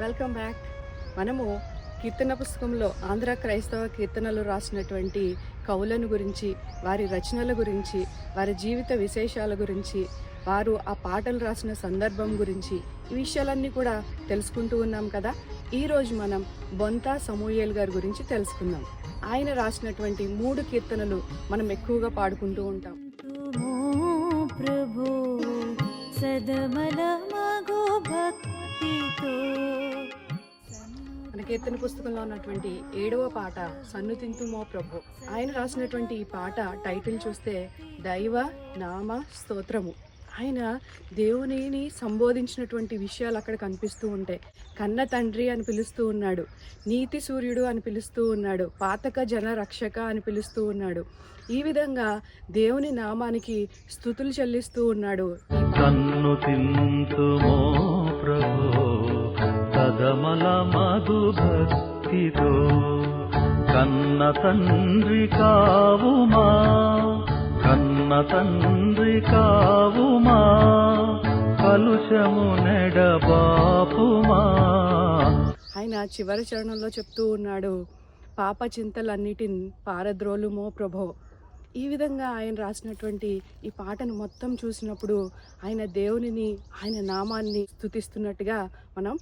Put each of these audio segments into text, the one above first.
Welcome back మనము కీర్తన పుస్తకంలో ఆంధ్ర క్రైస్తవ కీర్తనలు రాసినటువంటి కవులను గురించి వారి రచనల గురించి వారి జీవిత విశేషాల గురించి వారు ఆ పాటలు రాసిన సందర్భం గురించి ఈ విషయాలన్నీ కూడా తెలుసుకుంటూ ఉన్నాం కదా. ఈరోజు మనం బొంతా సమూయల్ గారి గురించి తెలుసుకుందాం. ఆయన రాసినటువంటి మూడు కీర్తనలు మనం ఎక్కువగా పాడుకుంటూ ఉంటాం. ప్రభు సదమలమగు భక్తి మన కీర్తన పుస్తకంలో ఉన్నటువంటి ఏడవ పాట సన్ను తింతుమో ప్రభు. ఆయన రాసినటువంటి ఈ పాట టైటిల్ చూస్తే దైవ నామ స్తోత్రము. ఆయన దేవునిని సంబోధించినటువంటి విషయాలు అక్కడ కనిపిస్తూ ఉంటాయి. కన్న తండ్రి అని పిలుస్తూ ఉన్నాడు. నీతి సూర్యుడు అని పిలుస్తూ ఉన్నాడు. పాతక జన రక్షక అని పిలుస్తూ ఉన్నాడు. ఈ విధంగా దేవుని నామానికి స్థుతులు చెల్లిస్తూ ఉన్నాడు. కన్ను తింతుమో ప్రభో కదమల మధు భక్తితో కన్న తండ్రి కావుమా కన్న తండ్రి కావుమా కలుషము నెడబాపుమా ఆయన చివరి చరణంలో చెప్తూ ఉన్నాడు పాప చింతలన్నిటిని పారద్రోలుమో ప్రభో. ఈ విధంగా ఆయన రాసినటువంటి ఈ పాటను మొత్తం చూసినప్పుడు ఆయన దేవునిని ఆయన నామాన్ని స్తుతిస్తున్నట్టుగా మనం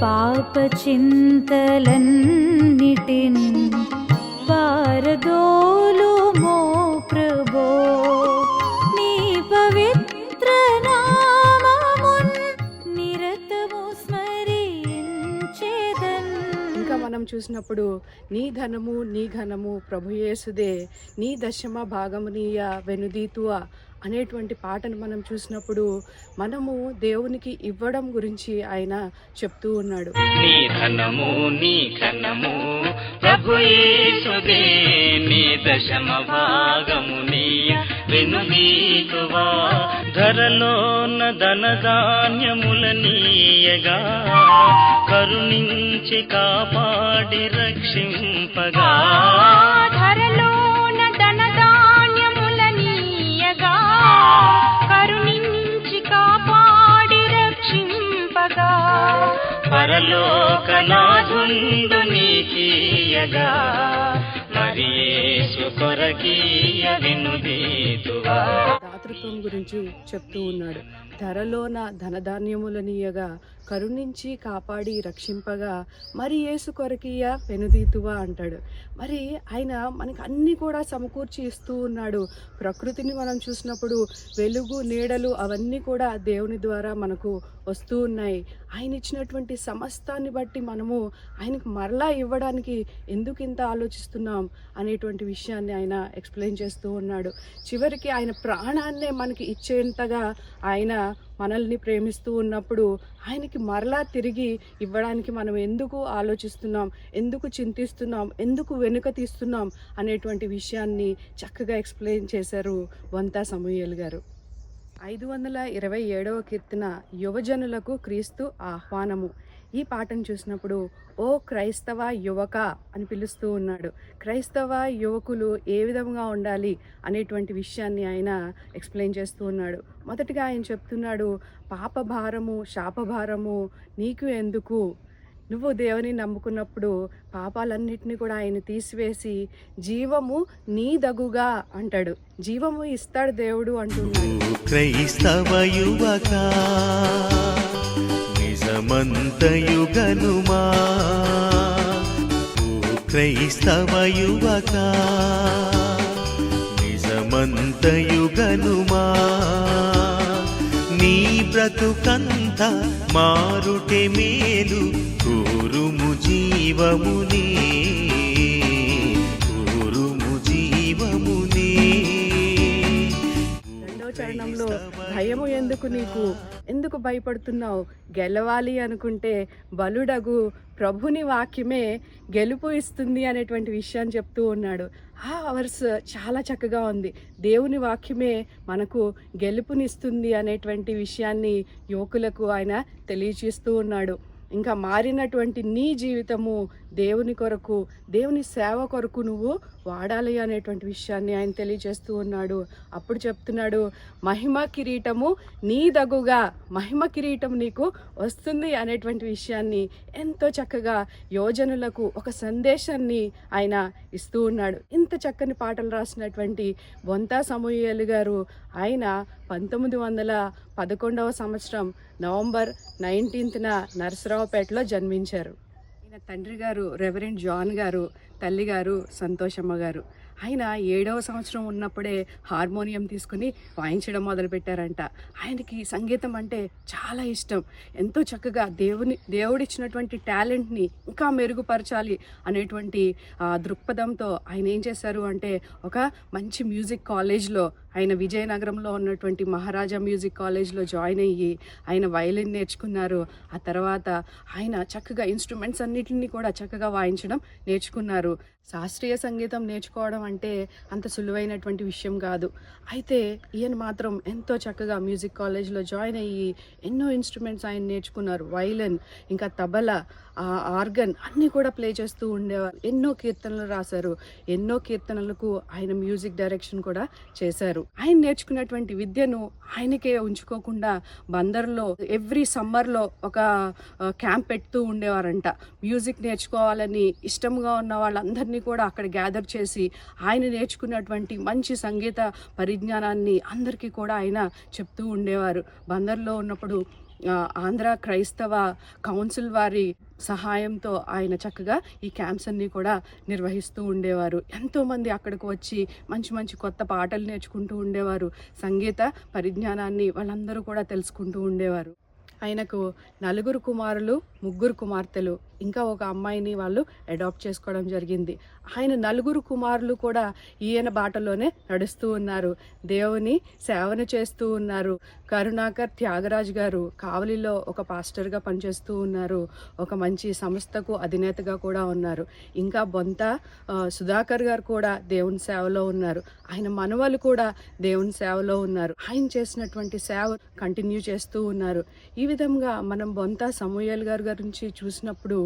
పాప చింతలన్నిటిని పారదోలు మో ప్రభో చూసినప్పుడు నీ ధనము నీ ఘనము ప్రభుయేసుదే నీ దశమ భాగము నీయ వెనుదీతువ అనేటువంటి పాటను మనం చూసినప్పుడు మనము దేవునికి ఇవ్వడం గురించి ఆయన చెప్తూ ఉన్నాడు. నీ ధనము నీ ఘనము నీ దశమ భాగము నీ వెనుదీతువా. ధరలోన ధన ధాన్యముల నీయగా కరుణించి కాపాడి రక్షింపగా. ధరలోన ధనధాన్యముల నీయగా. కరుణించి కాపాడి రక్షింపగా. పరలోకనాథుండు నీకీయగా. మరి యేసు కొరకీయ వెనుదీతువా. దాతృత్వం గురించి చెప్తూ ఉన్నాడు. ధరలోన ధనధాన్యములనీయగా కరుణించి కాపాడి రక్షింపగా మరి ఏసు కొరకీయ పెనుదీతువా అంటాడు. మరి ఆయన మనకి అన్ని కూడా సమకూర్చి ఇస్తూ ఉన్నాడు. ప్రకృతిని మనం చూసినప్పుడు వెలుగు నీడలు అవన్నీ కూడా దేవుని ద్వారా మనకు వస్తూ ఉన్నాయి. ఆయన ఇచ్చినటువంటి సమస్తాన్ని బట్టి మనము ఆయనకు మరలా ఇవ్వడానికి ఎందుకు ఇంత ఆలోచిస్తున్నాం అనేటువంటి విషయాన్ని ఆయన ఎక్స్ప్లెయిన్ చేస్తూ ఉన్నాడు. చివరికి ఆయన ప్రాణాన్ని మనకి ఇచ్చేంతగా ఆయన మనల్ని ప్రేమిస్తూ ఉన్నప్పుడు ఆయనకి మరలా తిరిగి ఇవ్వడానికి మనం ఎందుకు ఆలోచిస్తున్నాం? ఎందుకు చింతిస్తున్నాం? ఎందుకు వెనుక తీస్తున్నాం? అనేటువంటి విషయాన్ని చక్కగా ఎక్స్ప్లెయిన్ చేశారు వంతా సమూహల్ గారు. ఐదు వందల ఇరవై ఏడవ కీర్తన యువజనులకు క్రీస్తు ఆహ్వానము. ఈ పాటను చూసినప్పుడు ఓ క్రైస్తవ యువక అని పిలుస్తూ ఉన్నాడు. క్రైస్తవ యువకులు ఏ విధంగా ఉండాలి అనేటువంటి విషయాన్ని ఆయన ఎక్స్ప్లెయిన్ చేస్తూ ఉన్నాడు. మొదటిగా ఆయన చెప్తున్నాడు పాప భారము శాపభారము నీకు ఎందుకు? నువ్వు దేవుని నమ్ముకున్నప్పుడు పాపాలన్నిటినీ కూడా ఆయన తీసివేసి జీవము నీ దగుగా అంటాడు. జీవము ఇస్తాడు దేవుడు అంటున్నాడు. క్రైస్తవ యువక నిజమంతయుగనుమా క్రైస్తవ యువక నిజమంతయుగనుమా? నీ బ్రతుకంత మారుటే మేలు కోరుము జీవముని. భయము ఎందుకు నీకు? ఎందుకు భయపడుతున్నావు? గెలవాలి అనుకుంటే బలుడగు ప్రభుని వాక్యమే గెలుపు ఇస్తుంది అనేటువంటి విషయాన్ని చెప్తూ ఉన్నాడు. ఆ అవర్స్ చాలా చక్కగా ఉంది. దేవుని వాక్యమే మనకు గెలుపునిస్తుంది అనేటువంటి విషయాన్ని యువకులకు ఆయన తెలియచేస్తూ ఉన్నాడు. ఇంకా మారినటువంటి నీ జీవితము దేవుని కొరకు దేవుని సేవ కొరకు నువ్వు వాడాలి అనేటువంటి విషయాన్ని ఆయన తెలియజేస్తూ ఉన్నాడు. అప్పుడు చెప్తున్నాడు మహిమ కిరీటము నీ దగుగా మహిమ కిరీటం నీకు వస్తుంది అనేటువంటి విషయాన్ని ఎంతో చక్కగా యోజనులకు ఒక సందేశాన్ని ఆయన ఇస్తూ ఉన్నాడు. ఇంత చక్కని పాటలు రాసినటువంటి బొంతా సమూహలు గారు ఆయన పంతొమ్మిది వందల పదకొండవ సంవత్సరం నవంబర్ నైన్టీన్త్న నరసరావుపేటలో జన్మించారు. ఈయన తండ్రి గారు రెవరెండ్ జాన్ గారు తల్లి గారు సంతోషమ్మ గారు. ఆయన ఏడవ సంవత్సరం ఉన్నప్పుడే హార్మోనియం తీసుకుని వాయించడం మొదలుపెట్టారంట. ఆయనకి సంగీతం అంటే చాలా ఇష్టం. ఎంతో చక్కగా దేవుని దేవుడిచ్చినటువంటి టాలెంట్ని ఇంకా మెరుగుపరచాలి అనేటువంటి ఆ, దృక్పథంతో ఆయన ఏం చేశారు అంటే ఒక మంచి మ్యూజిక్ కాలేజ్లో ఆయన విజయనగరంలో ఉన్నటువంటి మహారాజా మ్యూజిక్ కాలేజ్లో జాయిన్ అయ్యి ఆయన వయలిన్ నేర్చుకున్నారు. ఆ తర్వాత ఆయన చక్కగా ఇన్స్ట్రుమెంట్స్ అన్నిటిని కూడా చక్కగా వాయించడం నేర్చుకున్నారు. శాస్త్రీయ సంగీతం నేర్చుకోవడం అంటే అంత సులువైనటువంటి విషయం కాదు. అయితే ఈయన మాత్రం ఎంతో చక్కగా మ్యూజిక్ కాలేజ్లో జాయిన్ అయ్యి ఎన్నో ఇన్స్ట్రుమెంట్స్ ఆయన నేర్చుకున్నారు. వయలిన్ ఇంకా తబలా ఆ ఆర్గన్ అన్నీ కూడా ప్లే చేస్తూ ఉండేవారు ఎన్నో కీర్తనలు రాశారు. ఎన్నో కీర్తనలకు ఆయన మ్యూజిక్ డైరెక్షన్ కూడా చేశారు. ఆయన నేర్చుకున్నటువంటి విద్యను ఆయనకే ఉంచుకోకుండా బందర్లో ఎవ్రీ సమ్మర్లో ఒక క్యాంప్ పెడుతూ ఉండేవారంట. మ్యూజిక్ నేర్చుకోవాలని ఇష్టంగా ఉన్న వాళ్ళందరినీ కూడా అక్కడ గ్యాదర్ చేసి ఆయన నేర్చుకున్నటువంటి మంచి సంగీత పరిజ్ఞానాన్ని అందరికీ కూడా ఆయన చెప్తూ ఉండేవారు. బందర్లో ఉన్నప్పుడు ఆంధ్ర క్రైస్తవ కౌన్సిల్ వారి సహాయంతో ఆయన చక్కగా ఈ క్యాంప్స్ అన్నీ కూడా నిర్వహిస్తూ ఉండేవారు. ఎంతోమంది అక్కడికి వచ్చి మంచి మంచి కొత్త పాటలు నేర్చుకుంటూ ఉండేవారు. సంగీత పరిజ్ఞానాన్ని వాళ్ళందరూ కూడా తెలుసుకుంటూ ఉండేవారు. ఆయనకు నలుగురు కుమారులు ముగ్గురు కుమార్తెలు. ఇంకా ఒక అమ్మాయిని వాళ్ళు అడాప్ట్ చేసుకోవడం జరిగింది. ఆయన నలుగురు కుమారులు కూడా ఈయన బాటలోనే నడుస్తూ ఉన్నారు. దేవుని సేవన చేస్తూ ఉన్నారు. కరుణాకర్ త్యాగరాజ్ గారు కావలిలో ఒక పాస్టర్గా పనిచేస్తూ ఉన్నారు. ఒక మంచి సంస్థకు అధినేతగా కూడా ఉన్నారు. ఇంకా బొంత సుధాకర్ గారు కూడా దేవుని సేవలో ఉన్నారు. ఆయన మనవలు కూడా దేవుని సేవలో ఉన్నారు. ఆయన చేసినటువంటి సేవ కంటిన్యూ చేస్తూ ఉన్నారు. ఈ విధంగా మనం బొంత సమూయల్ గారి గురించి చూసినప్పుడు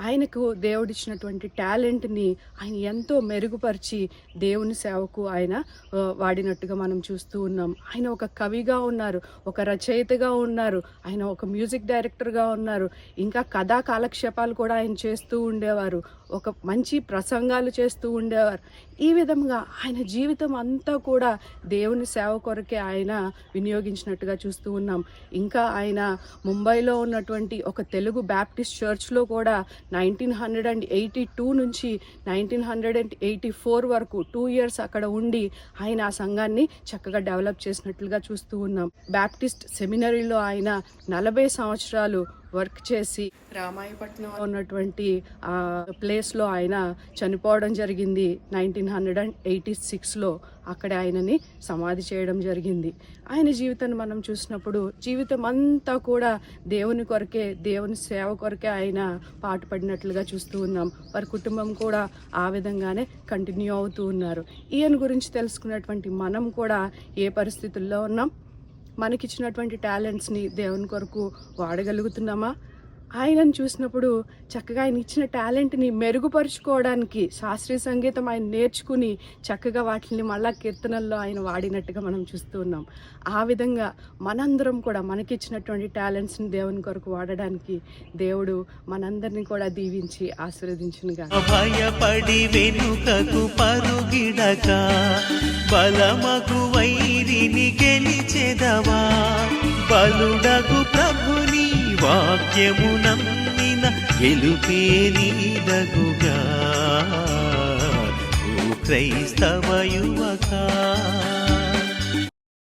ఆయనకు దేవుడిచ్చినటువంటి టాలెంట్ని ఆయన ఎంతో మెరుగుపరిచి దేవుని సేవకు ఆయన వాడినట్టుగా మనం చూస్తూ ఉన్నాం. ఆయన ఒక కవిగా ఉన్నారు ఒక రచయితగా ఉన్నారు ఆయన ఒక మ్యూజిక్ డైరెక్టర్గా ఉన్నారు. ఇంకా కథా కాలక్షేపాలు కూడా ఆయన చేస్తూ ఉండేవారు. ఒక మంచి ప్రసంగాలు చేస్తూ ఉండేవారు. ఈ విధంగా ఆయన జీవితం అంతా కూడా దేవుని సేవ కొరకే ఆయన వినియోగించినట్టుగా చూస్తూ ఉన్నాం. ఇంకా ఆయన ముంబైలో ఉన్నటువంటి ఒక తెలుగు బ్యాప్టిస్ట్ చర్చ్లో కూడా nineteen hundred and eighty two నుంచి nineteen hundred and eighty four వరకు టూ ఇయర్స్ అక్కడ ఉండి ఆయన ఆ సంఘాన్ని చక్కగా డెవలప్ చేసినట్లుగా చూస్తూ ఉన్నాం. బ్యాప్టిస్ట్ సెమినరీలో ఆయన నలభై సంవత్సరాలు వర్క్ చేసి రామాయపట్నం ఉన్నటువంటి ఆ ప్లేస్లో ఆయన చనిపోవడం జరిగింది. నైన్టీన్ హండ్రెడ్ అండ్ ఎయిటీ సిక్స్లో అక్కడ ఆయనని సమాధి చేయడం జరిగింది. ఆయన జీవితాన్ని మనం చూసినప్పుడు జీవితం అంతా కూడా దేవుని కొరకే దేవుని సేవ కొరకే ఆయన పాటుపడినట్లుగా చూస్తూ ఉన్నాం. వారి కుటుంబం కూడా ఆ విధంగానే కంటిన్యూ అవుతూ ఉన్నారు. ఈయన గురించి తెలుసుకున్నటువంటి మనం కూడా ఏ పరిస్థితుల్లో ఉన్నాం? మనకిచ్చినటువంటి టాలెంట్స్ని దేవుని కొరకు వాడగలుగుతున్నామా? ఆయనను చూసినప్పుడు చక్కగా ఆయన ఇచ్చిన టాలెంట్ని మెరుగుపరుచుకోవడానికి శాస్త్రీయ సంగీతం ఆయన నేర్చుకుని చక్కగా వాటిని మళ్ళా కీర్తనల్లో ఆయన వాడినట్టుగా మనం చూస్తూ ఉన్నాం. ఆ విధంగా మనందరం కూడా మనకిచ్చినటువంటి టాలెంట్స్ని దేవుని కొరకు వాడడానికి దేవుడు మనందరినీ కూడా దీవించి ఆశీర్వదించునుగా భయపడి వెనుకకు పరుగిడక బలమగువై వైరిని గెలిచెదవా? బలుడగు ప్రభుని వాక్యము నమ్మిన గెలుపే నీదగుగా క్రైస్తవ యువకా